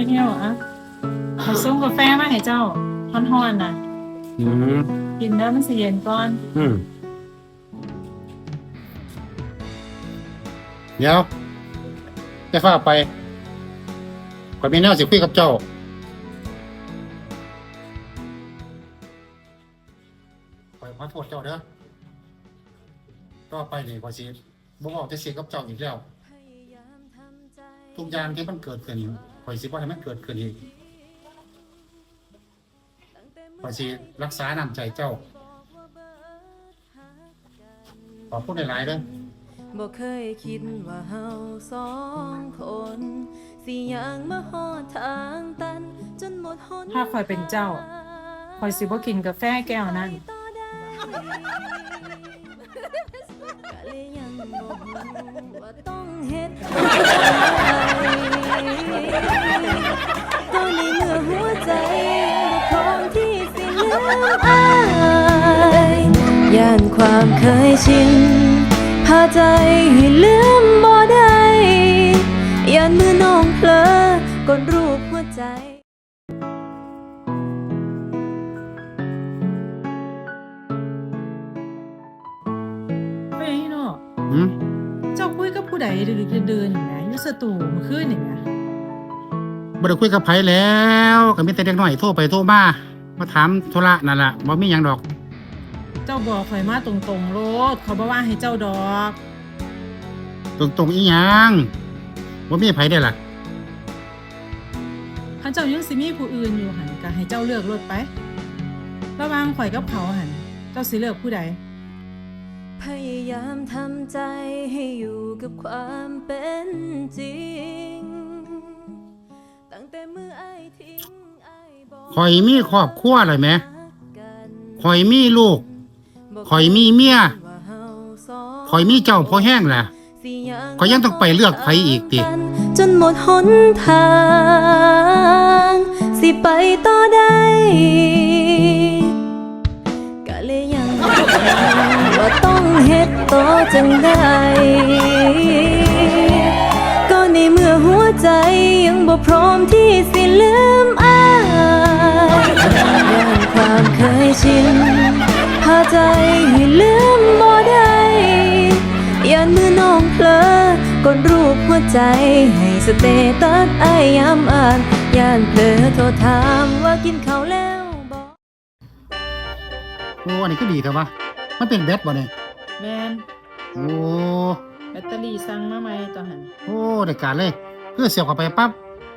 ให้เที่ยวอะเอาส้มกาแฟมาให้เจ้าฮ้อนๆน่ะ อืมกินแล้วมันสิเย็นก่อน อืมเดี๋ยวจะฟ้าไปก่อนมีแนวสิคุยกับเจ้าขอขอโทษเจ้าเด้อก็ไปนี่ขอสิบ่บอกจะเสียกับเจ้าอีกแล้ว ทุกอย่างที่มันเกิดขึ้น ขอยสิบ่ให้มันเกิดขึ้นอีกขอยสิรักษาน้ำใจเจ้า ขอพูดหลายๆเด้อบ่เคยคิดว่าเฮาสองคน สิยังมาหอดทางตัน จนหมดหนถ้าข่อยเป็นเจ้าข่อยสิบ่กินกาแฟแก้วนั้นต่อได้ก็เลยยังบ่รู้ว่าต้องเฮ็ดก็ใน เมื่อหัวใจบ่พร้อมที่สิลืมอายย่านความเคยชิน พาใจให้ลืมบ่ได้ย่านมือน้องเพลอกดรูปหัวใจ ใดดึกๆเดินๆอยู่นะอยู่สตูเมื่อคืนนี่นะบ่ได้คุยกับไผแล้วก็มีแต่เด็กน้อยโทรไปโทรมามาถามธุระนั่นล่ะบ่มีหยังดอก เจ้าบอกข่อยมาตรงๆโลดเขาบ่ว่าให้เจ้าดอก ตรงๆอีหยังบ่มีไผได้ล่ะคันเจ้ายังสิมีผู้อื่นอยู่หันก็ให้เจ้าเลือกรถไประหว่างข่อยกับเขาหันเจ้าสิเลือกผู้ใด พยายามทำใจให้อยู่กับความเป็นจริง ตั้งแต่มือไอ้ายทิ้งไอ้ายบอกข่อยมีครอบครัวเลยแหมกันข่อยมีลูกข่อยมีเมีย ว่าเฮาสองข่อยมีเจ้าพอแห้งล่ะ สิข่อยยังต้องไปเลือกไผอีกติจนหมดหนทาง สิไปต่อได้ก็เลยยังบ่รู้ว่า ต่อจังไดก็ในเมื่อหัวใจยังบ่พร้อมที่สิลืมอายย่านความเคยชินพาใจให้ลืมบ่ได้ย่านมือน้องเพลอกดรูปหัวใจให้สเตตัสไอายยามอ่านย่านเพลอโทรถามว่ากินข้าวแล้วบ่โอ้อันนี้ก็ดีแต่ว่ามันเป็นแบตบ่เนี่ย แมนโอ้แบตเตอรี่สั่งมาใหม่ตอนหันโอ้ได้การเลยคือเสียบเข้าไปปั๊บ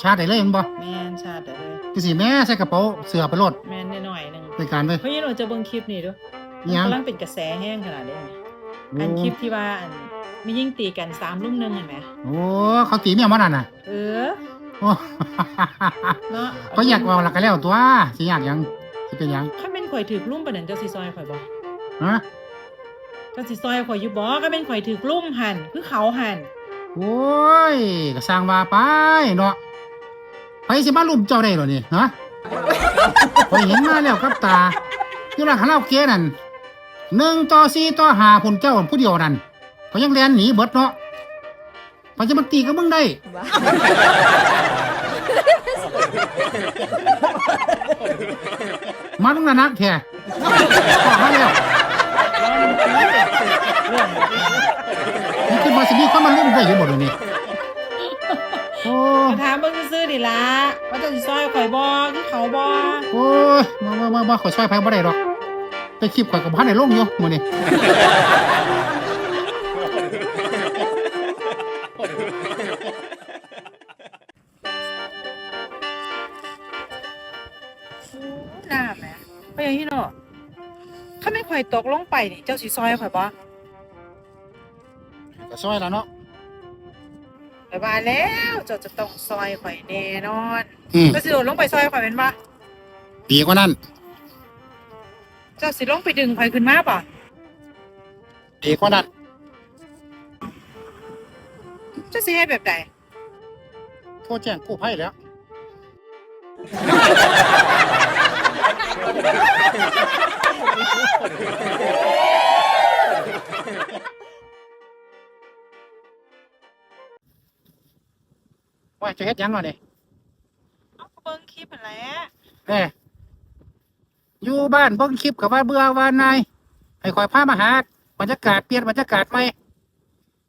ชาร์จได้เลยแมันบ่แมนชาร์จได้เลยคือสิแม่ใส่กระเป๋าเสื้อไปโลดแมนหน่อยๆหนึงได้การเลยเฮ้ยเราจะเบิ่งคลิปนี่ดูอิหยังกำลังเป็นกระแสแห้งขนาดนี้อันคลิปที่ว่าอันมียิ่งตีกันสามรุ่มหนึ่งเห็นไหมโอ้เขาตีเมียมันนั่นน่ะเออโอ้ เนาะก็อยากเอาละกันแล้วตัวสิอยากหยังสิเป็นหยังถ้าเป็นข่อยถือลุ่มปานนั้นเจ้าสิซอยข่อยบ่ฮะ เจ้าสิซอยข่อยอยู่บ่ก็เป็นข่อยถือลุ่มหันคือเขาหันโอ้ยก็สร้างว่าไปเนาะไปสิมาลุมเจ้าได้เหรอนี่ฮะพอยเห็นมาแล้วกับตาอยู่ร้านคาราโอเกะนั่นหนึ่งต่อสี่ต่อห้าพุ่นเจ้าผู้เดียวนั่นก็ยังเรียนหนีเบิดเนาะพอจะมาตีกับมึงได้มาต้องนานักแท้ขอมาแล้ว นี่คือมาสิมีคนมาลุ่มได้อยู่หมดเลยนี่โอ้มาถามเบิ่งซื่อๆดิล่ะว่าเจะสิซอยข่อยบ่คือเขาบ่โอ้ยมามามามาขอช่วยแพงบ่ได้หรอกแต่คลิปข่อยกับพันในลงอยู่มื้อนี้น้ ข่อยตกลงไปนี่เจ้าสิซอยข่อยบ่ก็ช่วยแล้วเนาะข่อยว่าแล้วเจ้าจะต้องซอยข่อยแน่นอนอืมเจ้าสิโดดลงไปซอยข่อยเป็นบ่ดีกว่านั้นเจ้าสิลงไปดึงข่อยขึ้นมาบ่ดีกว่านั้นเจ้าสิเฮ็ดแบบใดโทรแจ้งกู้ภัยแล้ว ว่าจะเฮ็ดหยังวะนี่เอ้อยู่บ้านเบิ่งคลิปกับว่าเบื่อว่านายให้คอยพามาหาบรรยากาศเปลี่ยนบรรยากาศใหม่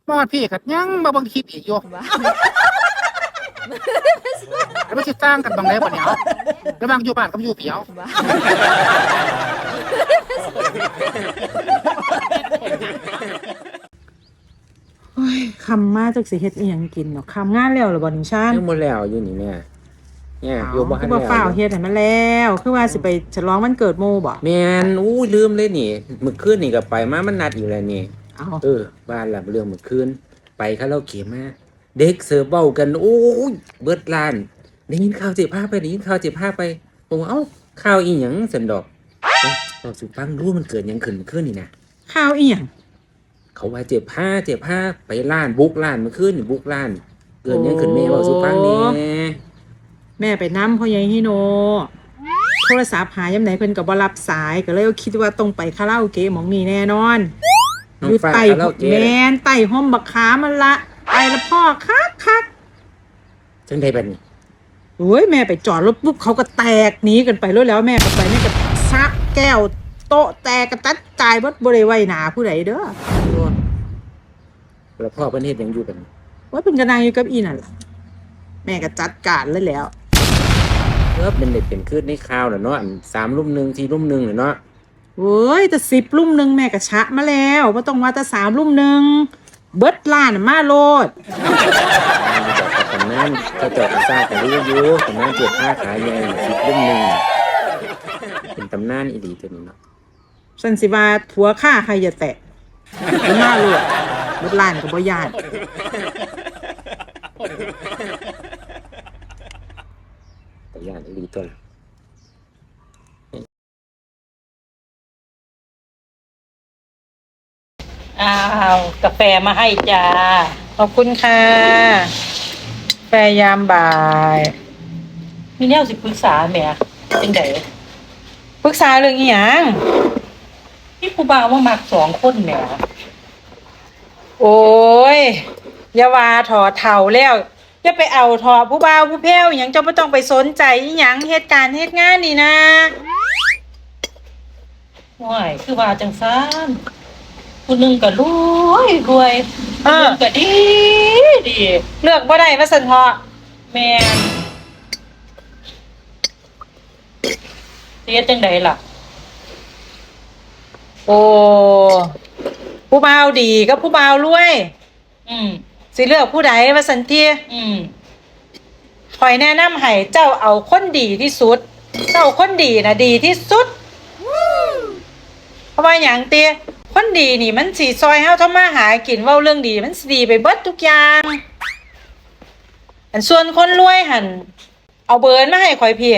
มอดพี่กัดยังมาเบิ่งคลิปอีกอยู่แล้วมันสิต่างกันบางไดบ่เนี่ยเอาระหว่างอยู่บ้านกับอยู่เปียว โอ้ยคำมาจากสิเฮ็ดอีหยังกินเนาะคำงานแล้วเหรอบ่นิงชาน ยังหมดแล้วอยู่นี่แม่เนี่ยอยู่บ้านคือแล้บ่ฟ้าววเฮ็ดให้มันแล้ว คือว่าสิไปฉลองวันเกิดโมบ่แมนอู้ลืมเลยนี่มื้อคืนนี่ก็ไปมามันนัดอยู่แล้วนี่ เอาเออ บ้านหลังเรื่องมื้อคืน ไปคาราโอเกะมา เด็กเสิร์ฟเว้ากัน โอ้ยเบิดล้าน ได้ยินข่าวเจ็บผ้าไป ได้ยินข่าวเจ็บผ้าไปผมว่าเอ้าข่าวอีหยังสันดอก เอ้าเราสุฟังรู้มันเกิดหยังขึ้นเมื่อคืนนี่นะข้าวอีหยัง เขาว่าเจ็บผ้าเจ็บผ้าไปร้านบุกร้านเมื่อคืนนี่บุกร้าน เกิดหยังขึ้นแม่เว้าสุฟังแหนี่แม่ไปนำพ่อใหญ่ฮิโน โทรศัพท์หายามไหนเพิ่นก็บ่รับสายก็เลยคิดว่าต้องไปคาราโอเกะหมองนี้แน่นอนน้องอยู่ฟ้าไต่คาราโอเกะแมนไต่ห้อมบักขามันละไปแล้วพ่อคักคักจังไดบัดนี้ โอ้ยแม่ไปจอดรถปุ๊บเขาก็แตกหนีกันไปรถแล้วแม่ก็ไปแม่ก็ซัก แก้ว โต๊ะแตกกระจัดจ่ายเบดบ่ได้ไว้หนาผู้ใดเด้อแล้วพ่อเพิ่นเฮ็ดหยังอยู่บัดนี้ว่าเป็นกระนางอยู่กับอีนั่นล่ะแม่ก็จัดการเลยแล้ว เออเป็นเด็กเป็นคืนในข่าวน่ะเนาะอันสามรุ่มหนึ่งที่รุ่มหนึ่งน่ะเนาะโอ้ยแต่สิบลุ่มหนึ่งแม่ก็ชะมาแล้วว่าต้องว่าแต่สามลุ่มหนึ่งเบิดล้านน่ะมาโลดบอกกับกำนันเขาเจาะกระซ่ากันรู้อยู่กำนันเจ็บผ้าขายใหญ่สิบรุ่มหนึ่งเป็น ตำนานอีดีตัวนี้เนาะสันสิว่าผัวฆ่าใครอย่าแตะมันมาโลดเบิดล้านก็บ่ยานแต่ย่านอีดีตัวละอ้าวกาแฟมาให้จ้า ขอบคุณค่ะแฟยามบ่าย มีแนวสิปรึกษาแหม่จังได ปรึกษาเรื่องอีหยังพี่ผู้บ่าวมามักสองคนแหม่โอ้ยอย่าว่าถอเท่าแล้วอย่าไปเอาถอผู้บ่าวผู้แพ้วอหยังเจ้าไม่ต้องไปสนใจอีหยังเหตุการณ์เหตุงานนี่นะว้ายคือว่าจังซั่นผู้หนึงก็รวยรวยเอผู้หอ นึงก็ดีดีเลือกบ่ได้มาสันเถาะ แม่น เฮ็ดจังไดล่ะ โอ้ผู้บ่าวดีกับผู้บ่าวรวย อืมสิเลือกผู้ใดมาสันทีอืมคอยแนะนำให้เจ้าเอาคนดีที่สุด เจ้าคนดีนะดีที่สุดเพราะว่าอย่างเตี้ยคนดีนี่มันสีซอยเฮาทำมาหากินเว้าเรื่องดี มันสิดีไปเบิดทุกอย่าง อันส่วนคนรวยหันเอาเบิร์นมาให้คอยเพีย